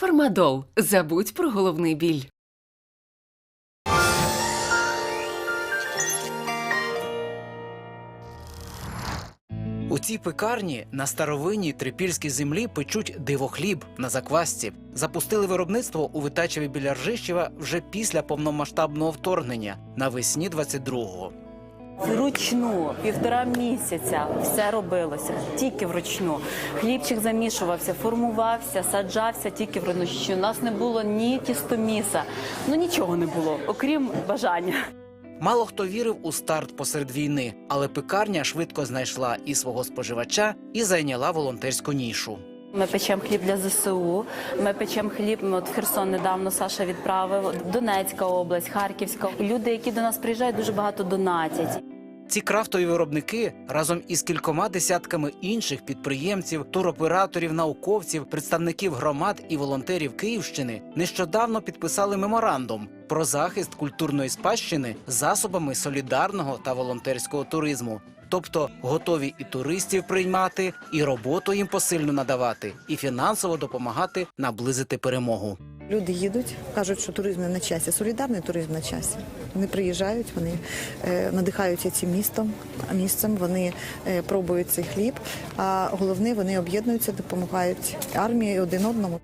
Фармадол. Забудь про головний біль. У цій пекарні на старовинній трипільській землі печуть дивохліб на заквасці. Запустили виробництво у Витачеві біля Ржищева вже після повномасштабного вторгнення навесні 22-го. Вручну півтора місяця все робилося тільки вручну. Хлібчик замішувався, формувався, саджався тільки вручну. У нас не було ні тістоміса, ну нічого не було, окрім бажання. Мало хто вірив у старт посеред війни, але пекарня швидко знайшла і свого споживача, і зайняла волонтерську нішу. Ми печемо хліб для ЗСУ. Ми печемо хліб. Ми от Херсон недавно Саша відправив. Донецька область, Харківська. Люди, які до нас приїжджають, дуже багато донатять. Ці крафтові виробники разом із кількома десятками інших підприємців, туроператорів, науковців, представників громад і волонтерів Київщини нещодавно підписали меморандум про захист культурної спадщини засобами солідарного та волонтерського туризму. Тобто готові і туристів приймати, і роботу їм посильно надавати, і фінансово допомагати наблизити перемогу. Люди їдуть, кажуть, що туризм не на часі, солідарний туризм на часі. Вони приїжджають, вони е, надихаються цим містом, місцем, вони е, пробують цей хліб. А головне, вони об'єднуються, допомагають армії один одному.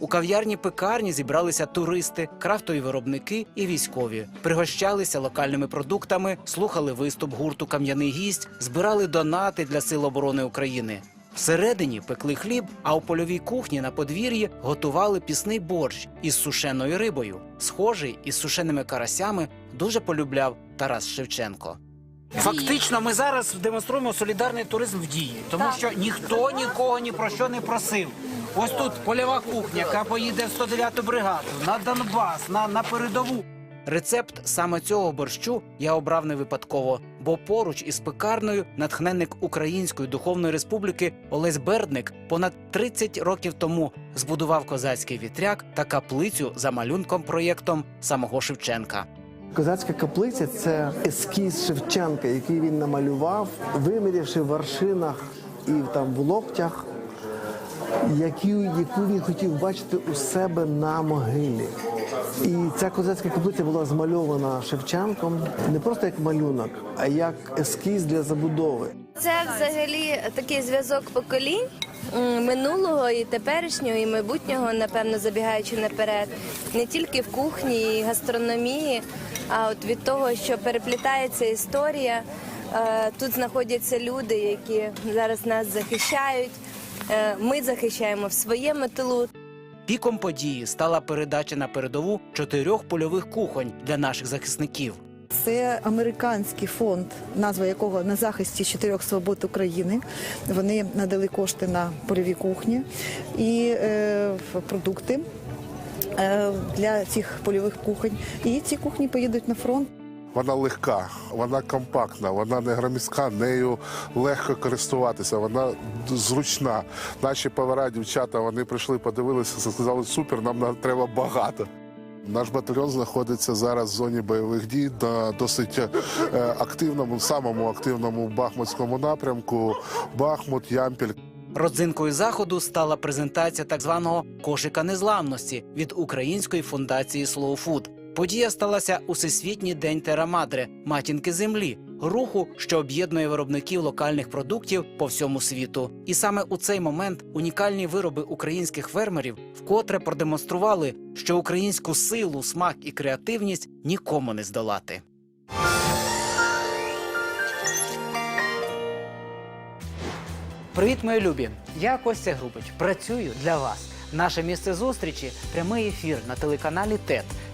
У кав'ярні пекарні зібралися туристи, крафтові виробники і військові. Пригощалися локальними продуктами, слухали виступ гурту Кам'яний гість, збирали донати для сил оборони України. Всередині пекли хліб, а у польовій кухні на подвір'ї готували пісний борщ із сушеною рибою. Схожий із сушеними карасями дуже полюбляв Тарас Шевченко. Фактично, ми зараз демонструємо солідарний туризм в дії, тому що ніхто нікого ні про що не просив. Ось тут польова кухня, яка поїде в 109-ту бригаду, на Донбас, на, на передову. Рецепт саме цього борщу я обрав не випадково, бо поруч із пекарною натхненник Української духовної республіки Олесь Бердник понад 30 років тому збудував козацький вітряк та каплицю за малюнком проєктом самого Шевченка. Козацька каплиця це ескіз Шевченка, який він намалював, вимірявши в вершинах і там в локтях, які, яку він хотів бачити у себе на могилі. І ця козацька каплиця була змальована Шевченком не просто як малюнок, а як ескіз для забудови. Це взагалі такий зв'язок поколінь минулого і теперішнього, і майбутнього, напевно, забігаючи наперед, не тільки в кухні і гастрономії, а от від того, що переплітається історія. Е, Тут знаходяться люди, які зараз нас захищають. Е, Ми захищаємо в своєму тилу. Піком події стала передача на передову чотирьох польових кухонь для наших захисників. Це американський фонд, назва якого на захисті чотирьох свобод України. Вони надали кошти на польові кухні і е, продукти е, для цих польових кухонь. І ці кухні поїдуть на фронт. Вона легка, вона компактна, вона не громіська, нею легко користуватися, вона зручна. Наші повара, дівчата, вони прийшли, подивилися, сказали, супер, нам на- треба багато. Наш батальйон знаходиться зараз в зоні бойових дій на досить е, активному, самому активному бахмутському напрямку. Бахмут, Ямпіль. Родзинкою заходу стала презентація так званого кошика незламності від української фундації Food. Подія сталася у Всесвітній день Терамадре, матінки землі, руху, що об'єднує виробників локальних продуктів по всьому світу. І саме у цей момент унікальні вироби українських фермерів вкотре продемонстрували, що українську силу, смак і креативність нікому не здолати. Привіт, мої любі! Я Костя Грубич. Працюю для вас. Наше місце зустрічі прямий ефір на телеканалі ТЕТ